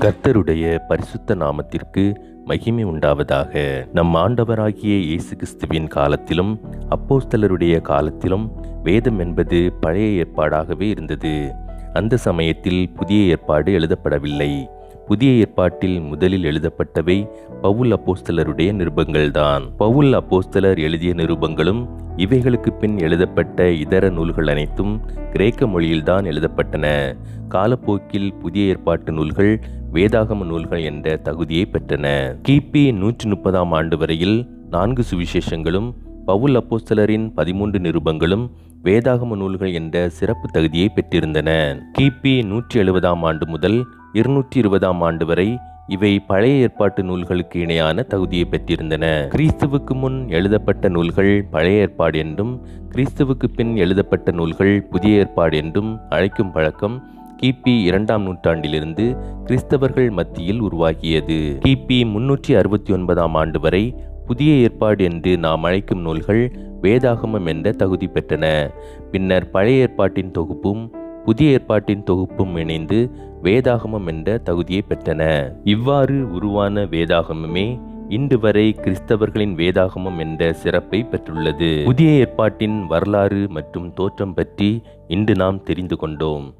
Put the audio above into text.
கர்த்தருடைய பரிசுத்த நாமத்திற்கு மகிமை உண்டாவதாக. நம் ஆண்டவராகிய இயேசு கிறிஸ்துவின் காலத்திலும் அப்போஸ்தலருடைய காலத்திலும் வேதம் என்பது பழைய ஏற்பாடாகவே இருந்தது. அந்த சமயத்தில் புதிய ஏற்பாடு எழுதப்படவில்லை. புதிய ஏற்பாட்டில் முதலில் எழுதப்பட்டவை பவுல் அப்போஸ்தலருடைய நிருபங்கள்தான். பவுல் அப்போஸ்தலர் எழுதிய நிருபங்களும் இவைகளுக்கு பின் எழுதப்பட்ட இதர நூல்கள் அனைத்தும் கிரேக்க மொழியில்தான் எழுதப்பட்டன. காலப்போக்கில் புதிய ஏற்பாட்டு நூல்கள் வேதாகம நூல்கள் என்ற தகுதியை பெற்றன. கிபி நூற்றி முப்பதாம் ஆண்டு வரையில் நான்கு சுவிசேஷங்களும் பவுல் அப்போஸ்தலரின் பதிமூன்று நிருபங்களும் வேதாகம நூல்கள் என்ற சிறப்பு தகுதியை பெற்றிருந்தன. கிபி நூற்றி எழுபதாம் ஆண்டு முதல் இருநூற்றி இருபதாம் ஆண்டு வரை இவை பழைய ஏற்பாட்டு நூல்களுக்கு இணையான தகுதியை பெற்றிருந்தன. கிறிஸ்துவுக்கு முன் எழுதப்பட்ட நூல்கள் பழைய ஏற்பாடு என்றும் கிறிஸ்துவுக்கு பின் எழுதப்பட்ட நூல்கள் புதிய ஏற்பாடு என்றும் அழைக்கும் பழக்கம் கிபி இரண்டாம் நூற்றாண்டிலிருந்து கிறிஸ்தவர்கள் மத்தியில் உருவாகியது. கிபி முன்னூற்றி அறுபத்தி ஒன்பதாம் ஆண்டு வரை புதிய ஏற்பாடு என்று நாம் அழைக்கும் நூல்கள் வேதாகமம் என்ற தகுதி பெற்றன. பின்னர் பழைய ஏற்பாட்டின் தொகுப்பும் புதிய ஏற்பாட்டின் தொகுப்பும் இணைந்து வேதாகமம் என்ற தகுதியை பெற்றன. இவ்வாறு உருவான வேதாகமமே இன்று வரை கிறிஸ்தவர்களின் வேதாகமம் என்ற சிறப்பை பெற்றுள்ளது. புதிய ஏற்பாட்டின் வரலாறு மற்றும் தோற்றம் பற்றி இன்று நாம் தெரிந்து கொண்டோம்.